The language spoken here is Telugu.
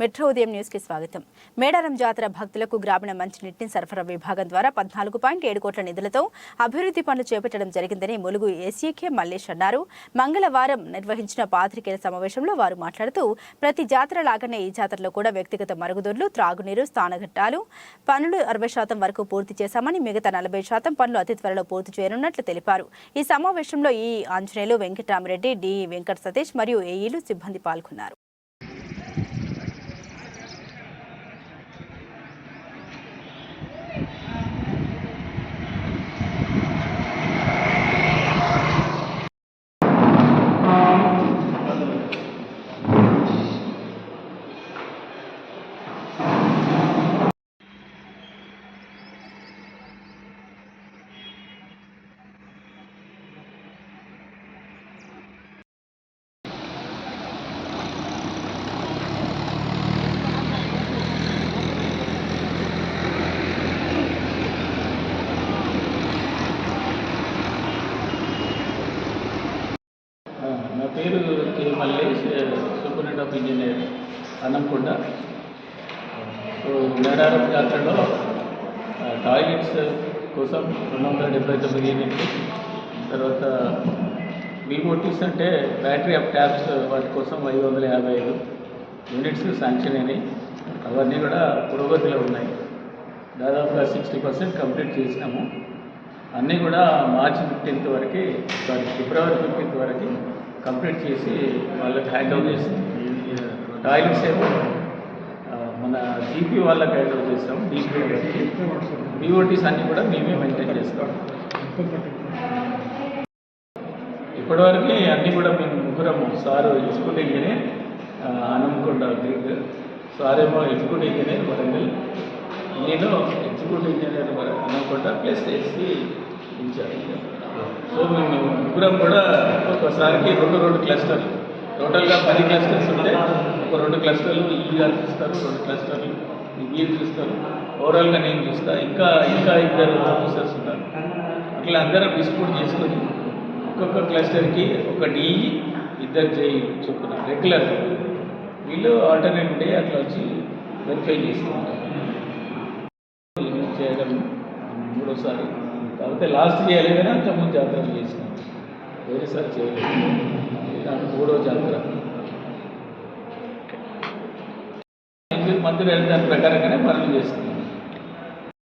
మెట్రో ఉదయం న్యూస్కి స్వాగతం. మేడారం జాతర భక్తులకు గ్రామీణ మంచినీటిని సరఫరా విభాగం ద్వారా పద్నాలుగు పాయింట్ ఏడు కోట్ల నిధులతో అభివృద్ధి పనులు చేపట్టడం జరిగిందని ములుగు ఎస్ఈకే మల్లేష్ అన్నారు. మంగళవారం నిర్వహించిన పాత్రికేయుల సమావేశంలో వారు మాట్లాడుతూ ప్రతి జాతర లాగానే ఈ జాతరలో కూడా వ్యక్తిగత మరుగుదొడ్లు త్రాగునీరు స్థానఘట్టాలు పనులు అరవై శాతం వరకు పూర్తి చేశామని మిగతా నలభై శాతం పనులు అతి త్వరలో పూర్తి చేయనున్నట్లు తెలిపారు. ఈ సమావేశంలో ఈ ఆంజనేయులు వెంకటరామిరెడ్డి డి. వెంకట సతీష్ మరియు ఏఈలు సిబ్బంది పాల్గొన్నారు. మళ్ళీ superintendent of engineer Annamkonda so Medaram జాతరలో టాయిలెట్స్ కోసం రెండు వందల డెబ్బై తొమ్మిది యూనిట్లు. తర్వాత వివోటీస్ అంటే బ్యాటరీ ఆఫ్ ట్యాబ్స్ వాటి కోసం ఐదు వందల యాభై ఐదు యూనిట్స్ శాంక్షన్ అయినాయి. అవన్నీ కూడా పురోగతిలో ఉన్నాయి. దాదాపుగా సిక్స్టీ పర్సెంట్ కంప్లీట్ చేసినాము. అన్నీ కూడా మార్చి ఫిఫ్టీన్త్ వరకు సారీ ఫిబ్రవరి ఫిఫ్టీన్త్ వరకు కంప్లీట్ చేసి వాళ్ళకి హ్యాండ్ ఓవర్ చేస్తాం. టాయిలెట్స్ ఏమో మన జీపీ వాళ్ళకి హ్యాండ్ ఓవర్ చేస్తాం. డీపీ వాళ్ళకి బీఓటీస్ అన్నీ కూడా మేమే మెయింటైన్ చేస్తాం. ఇప్పటివరకు అన్నీ కూడా మేము ముగ్గురం సారు ఇంజనీర్ ఆ, హనుమకొండ గ్రిడ్. సారేమో ఎగ్జిక్యూటివ్ ఇంజనీర్ వరంగల్. నేను executive engineer Hanumakonda plus SE in-charge. So మేము ముగ్గురం కూడా ఒక్కొక్కసారికి రెండు రెండు క్లస్టర్లు. టోటల్గా పది క్లస్టర్స్ ఉంటే ఒక రెండు క్లస్టర్లు ఈ గారు చూస్తారు రెండు క్లస్టర్లు మీరు చూస్తారు ఓవరాల్గా నేను చూస్తా. ఇంకా ఇంకా ఇద్దరు ఆఫీసర్స్ ఉన్నారు. అట్లా అందరం డిస్ప్యూట్ చేసుకొని ఒక్కొక్క క్లస్టర్కి ఒక డీ ఇద్దరు చేయి చొప్పున రెగ్యులర్ వీళ్ళు ఆల్టర్నేట్ డే అట్లా వచ్చి వెరిఫై చేసుకుంటారు చేయడం మూడోసారి. కాకపోతే లాస్ట్ చేయలేదని కానీ అంతకుముందు జాతరలు చేసినాం. వేరేసారి చేయలేదు ఇది నాకు మూడో జాతర. మంత్రి మంత్రి దాని ప్రకారంగానే పనులు చేస్తున్నాం